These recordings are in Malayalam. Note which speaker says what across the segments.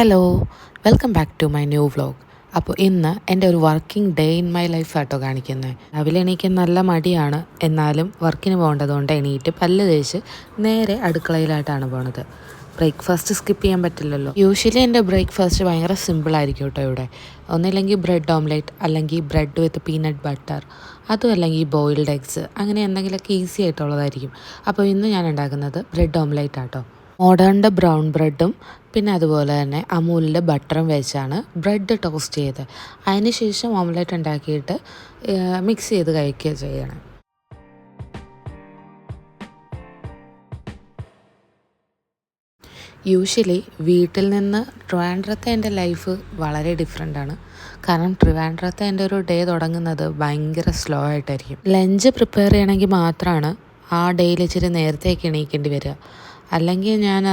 Speaker 1: Hello welcome back to my new vlog അപ്പോൾ ഇന്ന് എന്റെ ഒരു working day in my life ആട്ടോ കാണിക്കുന്നത് രാവിലെ എണീക്കാൻ നല്ല മടിയാണ്. എന്നാലും വർക്കിന് പോകേണ്ടതുകൊണ്ട് എണീറ്റ് പല്ല് തേച്ച് നേരെ അടുക്കളയിലായിട്ടാണ് പോണത്. ബ്രേക്ക്ഫാസ്റ്റ് സ്കിപ്പ് ചെയ്യാൻ പറ്റില്ലല്ലോ. യൂഷ്വലി എന്റെ ബ്രേക്ക്ഫാസ്റ്റ് ഭയങ്കര സിമ്പിൾ ആയിരിക്കും കേട്ടോ ഇവിടെ. ഒന്നില്ലെങ്കിൽ ബ്രെഡ് ഓംലെറ്റ് അല്ലെങ്കിൽ ബ്രെഡ് വിത്ത് പീനട്ട് ബട്ടർ അതും അല്ലെങ്കിൽ ബോയിൽഡ് എഗ്സ് അങ്ങനെ എന്തെങ്കിലുമൊക്കെ ഈസി ആയിട്ടുള്ളതായിരിക്കും. അപ്പോൾ ഇന്ന് ഞാൻ ഉണ്ടാക്കുന്നത് ബ്രെഡ് ഓംലെറ്റ് ആട്ടോ. മോഡേണിന്റെ ബ്രൗൺ ബ്രെഡും പിന്നെ അതുപോലെ തന്നെ അമൂലിന്റെ ബട്ടറും വെച്ചാണ് ബ്രെഡ് ടോസ്റ്റ് ചെയ്ത് അതിന് ശേഷം ഓംലെറ്റ് ഉണ്ടാക്കിയിട്ട് മിക്സ് ചെയ്ത് കഴിക്കുക ചെയ്യണം. യൂഷ്വലി വീട്ടിൽ നിന്ന് ട്രിവാൻഡ്രത്തെ എന്റെ ലൈഫ് വളരെ ഡിഫറെന്റ് ആണ്. കാരണം ട്രിവാൻഡ്രത്തെ എന്റെ ഒരു ഡേ തുടങ്ങുന്നത് ഭയങ്കര സ്ലോ ആയിട്ടായിരിക്കും. ലഞ്ച് പ്രിപ്പയർ ചെയ്യണമെങ്കിൽ മാത്രമാണ് ആ ഡേയിൽ ഇച്ചിരി നേരത്തേക്ക് എണീക്കേണ്ടി വരിക. അല്ലെങ്കിൽ ഞാൻ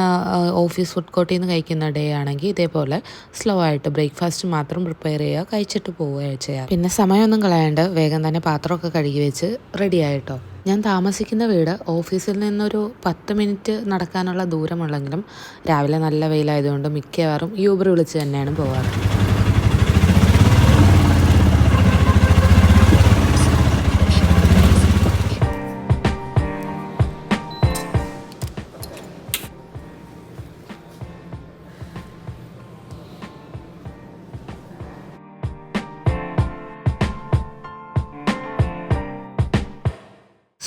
Speaker 1: ഓഫീസ് ഫുഡ് കോർട്ടിൽ നിന്ന് കഴിക്കുന്ന ഡേ ആണെങ്കിൽ ഇതേപോലെ സ്ലോ ആയിട്ട് ബ്രേക്ക്ഫാസ്റ്റ് മാത്രം പ്രിപ്പയർ ചെയ്യുക കഴിച്ചിട്ട് പോവുകയാണ് ചെയ്യുക പിന്നെ സമയമൊന്നും കളയാണ്ട് വേഗം തന്നെ പാത്രമൊക്കെ കഴുകി വെച്ച് റെഡി ആയിട്ടോ. ഞാൻ താമസിക്കുന്ന വീട് ഓഫീസിൽ നിന്നൊരു പത്ത് മിനിറ്റ് നടക്കാനുള്ള ദൂരമുള്ളെങ്കിലും രാവിലെ നല്ല വെയിലായതുകൊണ്ട് മിക്കവാറും യൂബർ വിളിച്ച് തന്നെയാണ് പോകാറ്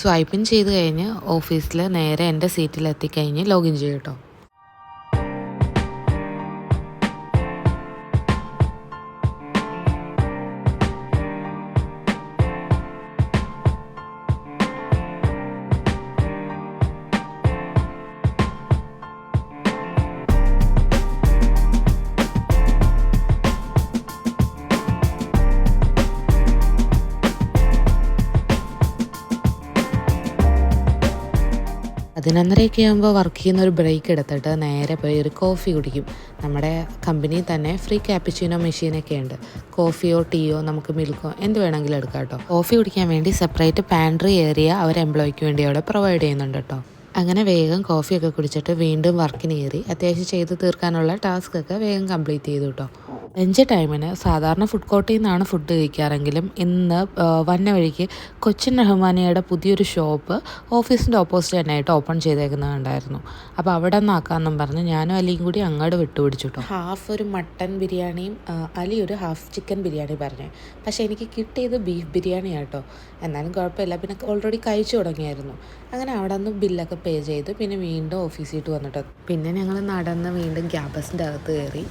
Speaker 1: സ്വൈപ്പിൻ ചെയ്ത് കഴിഞ്ഞ് ഓഫീസിൽ നേരെ എന്റെ സീറ്റിലെത്തിക്കഴിഞ്ഞ് ലോഗിൻ ചെയ്യും കേട്ടോ പതിനൊന്നരയൊക്കെ ആകുമ്പോൾ വർക്ക് ചെയ്യുന്ന ഒരു ബ്രേക്ക് എടുത്തിട്ട് നേരെ പോയി ഒരു കോഫി കുടിക്കും. നമ്മുടെ കമ്പനിയിൽ തന്നെ ഫ്രീ ക്യാപ്പിച്ചിനോ മെഷീനൊക്കെ ഉണ്ട്. കോഫിയോ ടീയോ നമുക്ക് മിൽക്കോ എന്ത് വേണമെങ്കിലും എടുക്കാം കേട്ടോ കോഫി കുടിക്കാൻ വേണ്ടി സെപ്പറേറ്റ് പാൻട്രി ഏരിയ അവർ എംപ്ലോയിക്ക് വേണ്ടി അവിടെ പ്രൊവൈഡ് ചെയ്യുന്നുണ്ട് കേട്ടോ അങ്ങനെ വേഗം കോഫിയൊക്കെ കുടിച്ചിട്ട് വീണ്ടും വർക്കിന് കയറി. അത്യാവശ്യം ചെയ്ത് തീർക്കാനുള്ള ടാസ്ക് ഒക്കെ വേഗം കംപ്ലീറ്റ് ചെയ്തു കേട്ടോ ലഞ്ച് ടൈമിന് സാധാരണ ഫുഡ് കോർട്ടിൽ നിന്നാണ് ഫുഡ് കഴിക്കാറെങ്കിലും ഇന്ന് വന്ന വഴിക്ക് കൊച്ചിൻ റഹ്മാനിയുടെ പുതിയൊരു ഷോപ്പ് ഓഫീസിന്റെ ഓപ്പോസിറ്റ് തന്നെ തന്നെയായിട്ട് ഓപ്പൺ ചെയ്തേക്കുന്നത് കണ്ടായിരുന്നു. അപ്പോൾ അവിടെ നിന്നാക്കാമെന്നും പറഞ്ഞ് ഞാനും അലിയും കൂടി അങ്ങോട്ട് വിട്ടുപിടിച്ചു കേട്ടോ ഹാഫ് ഒരു മട്ടൻ ബിരിയാണിയും അലി ഒരു ഹാഫ് ചിക്കൻ ബിരിയാണി പറഞ്ഞു. പക്ഷേ എനിക്ക് കിട്ടിയത് ബീഫ് ബിരിയാണി ആട്ടോ എന്നാലും കുഴപ്പമില്ല. പിന്നെ ഓൾറെഡി കഴിച്ചു തുടങ്ങിയായിരുന്നു. അങ്ങനെ അവിടെ നിന്ന് ബില്ലൊക്കെ പേ ചെയ്ത് പിന്നെ വീണ്ടും ഓഫീസിട്ട് വന്നിട്ട് പിന്നെ ഞങ്ങൾ നടന്ന് വീണ്ടും ക്യാമ്പസിന്റെ അകത്ത് കയറി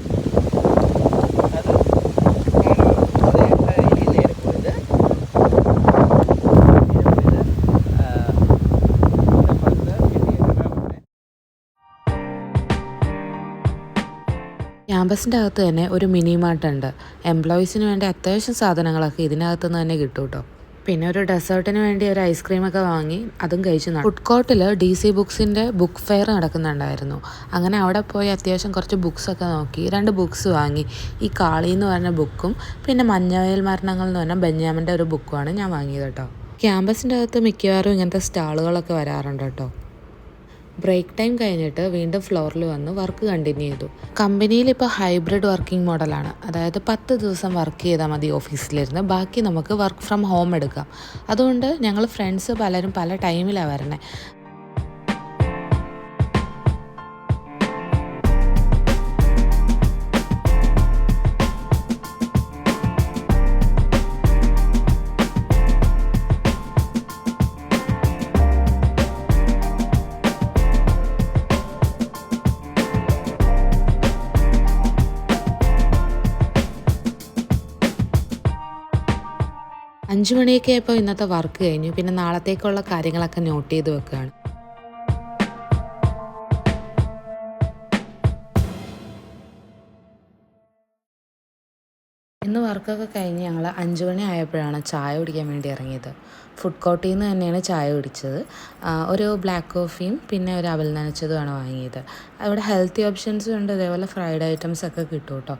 Speaker 1: ക്യാമ്പസിന്റെ അകത്ത് തന്നെ ഒരു മിനി മാർട്ട് ഉണ്ട് എംപ്ലോയീസിന് വേണ്ട അത്യാവശ്യം സാധനങ്ങളൊക്കെ ഇതിനകത്ത് നിന്ന് തന്നെ കിട്ടും കേട്ടോ പിന്നെ ഒരു ഡെസേർട്ടിന് വേണ്ടി ഒരു ഐസ്ക്രീമൊക്കെ വാങ്ങി അതും കഴിച്ചു ഫുഡ് കോർട്ടിൽ ഡി സി ബുക്സിന്റെ ബുക്ക് ഫെയർ നടക്കുന്നുണ്ടായിരുന്നു. അങ്ങനെ അവിടെ പോയി അത്യാവശ്യം കുറച്ച് ബുക്സൊക്കെ നോക്കി രണ്ട് ബുക്സ് വാങ്ങി. ഈ കാളി എന്ന് പറഞ്ഞ ബുക്കും പിന്നെ മഞ്ഞവയൽ മരണങ്ങൾ എന്ന് പറഞ്ഞ ബെന്യാമിന്റെ ഒരു ബുക്കുമാണ് ഞാൻ വാങ്ങിയത് കേട്ടോ. ക്യാമ്പസിന്റെ അകത്ത് മിക്കവാറും ഇങ്ങനത്തെ സ്റ്റാളുകളൊക്കെ വരാറുണ്ട് കേട്ടോ. ബ്രേക്ക് ടൈം കഴിഞ്ഞിട്ട് വീണ്ടും ഫ്ലോറിൽ വന്ന് വർക്ക് കണ്ടിന്യൂ ചെയ്തു. കമ്പനിയിൽ ഇപ്പോൾ ഹൈബ്രിഡ് വർക്കിംഗ് മോഡലാണ് അതായത് പത്ത് ദിവസം വർക്ക് ചെയ്താൽ മതി ഓഫീസിലിരുന്ന്. ബാക്കി നമുക്ക് വർക്ക് ഫ്രം ഹോം എടുക്കാം. അതുകൊണ്ട് ഞങ്ങൾ ഫ്രണ്ട്സ് പലരും പല ടൈമിലാണ് വരണേ. അഞ്ച് മണിയൊക്കെ ആയപ്പോൾ ഇന്നത്തെ വർക്ക് കഴിഞ്ഞു. പിന്നെ നാളത്തേക്കുള്ള കാര്യങ്ങളൊക്കെ നോട്ട് ചെയ്ത് വെക്കുകയാണ് ഇന്ന് വർക്കൊക്കെ കഴിഞ്ഞ് ഞങ്ങൾ അഞ്ച് മണി ആയപ്പോഴാണ് ചായ കുടിക്കാൻ വേണ്ടി ഇറങ്ങിയത്. ഫുഡ് കോർട്ടിൽ നിന്ന് തന്നെയാണ് ചായ കുടിച്ചത്. ഒരു ബ്ലാക്ക് കോഫിയും പിന്നെ ഒരു അവൽ നനച്ചതുമാണ് വാങ്ങിയത്. അവിടെ ഹെൽത്തി ഓപ്ഷൻസും ഉണ്ട്. അതേപോലെ ഫ്രൈഡ് ഐറ്റംസ് ഒക്കെ കിട്ടും കേട്ടോ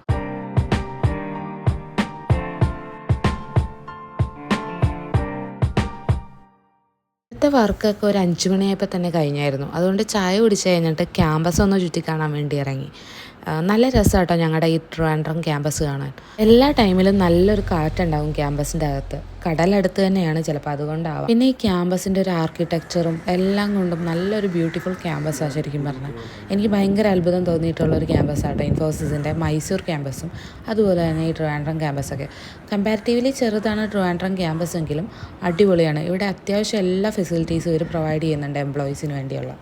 Speaker 1: വർക്കൊക്കെ ഒരു അഞ്ച് മണിയായപ്പോൾ തന്നെ കഴിഞ്ഞായിരുന്നു. അതുകൊണ്ട് ചായ കുടിച്ച് കഴിഞ്ഞിട്ട് ക്യാമ്പസ് ഒന്ന് ചുറ്റി കാണാൻ വേണ്ടി ഇറങ്ങി. നല്ല കേട്ടോ ഞങ്ങളുടെ ഈ ട്രിവാൻഡ്രം ക്യാമ്പസ് കാണാൻ. എല്ലാ ടൈമിലും നല്ലൊരു കാറ്റുണ്ടാവും ക്യാമ്പസിന്റെ അകത്ത്. കടലടുത്ത് തന്നെയാണ് ചിലപ്പോൾ അതുകൊണ്ടാവാം. പിന്നെ ഈ ക്യാമ്പസിന്റെ ഒരു ആർക്കിടെക്ചറും എല്ലാം കൊണ്ടും നല്ലൊരു ബ്യൂട്ടിഫുൾ ക്യാമ്പസാണ് ശരിക്കും പറഞ്ഞാൽ എനിക്ക് ഭയങ്കര അത്ഭുതം തോന്നിയിട്ടുള്ള ഒരു ക്യാമ്പസാട്ടോ ഇൻഫോസിസിന്റെ മൈസൂർ ക്യാമ്പസും അതുപോലെ തന്നെ ഈ ട്രിവാൻഡ്രം ക്യാമ്പസൊക്കെ കമ്പാരിറ്റീവ്ലി ചെറുതാണ് ട്രിവാൻഡ്രം ക്യാമ്പസ് എങ്കിലും അടിപൊളിയാണ്. ഇവിടെ അത്യാവശ്യം എല്ലാ ഫെസിലിറ്റീസും ഇവർ പ്രൊവൈഡ് ചെയ്യുന്നുണ്ട് എംപ്ലോയീസിന് വേണ്ടിയുള്ള.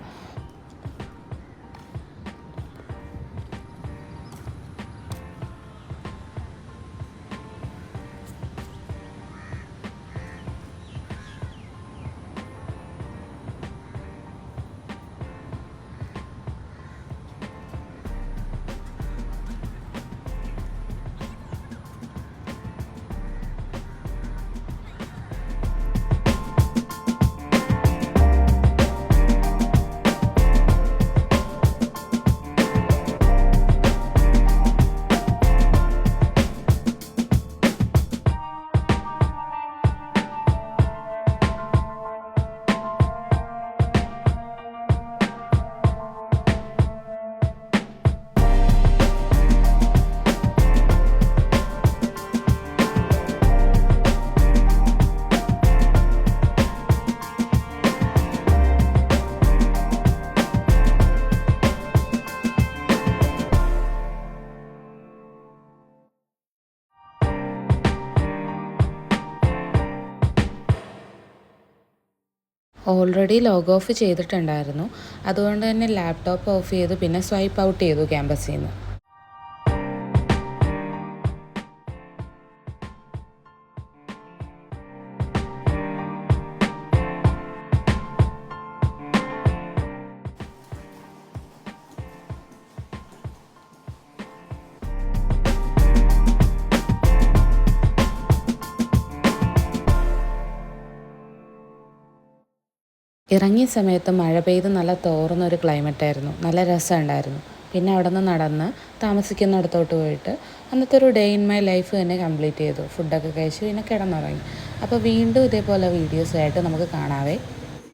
Speaker 1: ഓൾറെഡി ലോഗ് ഓഫ് ചെയ്തിട്ടുണ്ടായിരുന്നു. അതുകൊണ്ട് തന്നെ ലാപ്ടോപ്പ് ഓഫ് ചെയ്തു പിന്നെ സ്വൈപ്പ് ഔട്ട് ചെയ്തു ക്യാമ്പസിൽ നിന്ന്. ഇറങ്ങിയ സമയത്ത് മഴ പെയ്ത് നല്ല ക്ലൈമറ്റ് ആയിരുന്നു. നല്ല രസമുണ്ടായിരുന്നു പിന്നെ അവിടെ നിന്ന് നടന്ന് താമസിക്കുന്നിടത്തോട്ട് പോയിട്ട് അന്നത്തെ ഒരു ഡേ ഇൻ മൈ ലൈഫ് തന്നെ കംപ്ലീറ്റ് ചെയ്തു. ഫുഡൊക്കെ കഴിച്ച് പിന്നെ കിടന്നുറങ്ങി. അപ്പോൾ വീണ്ടും ഇതേപോലെ വീഡിയോസായിട്ട് നമുക്ക് കാണാവേ.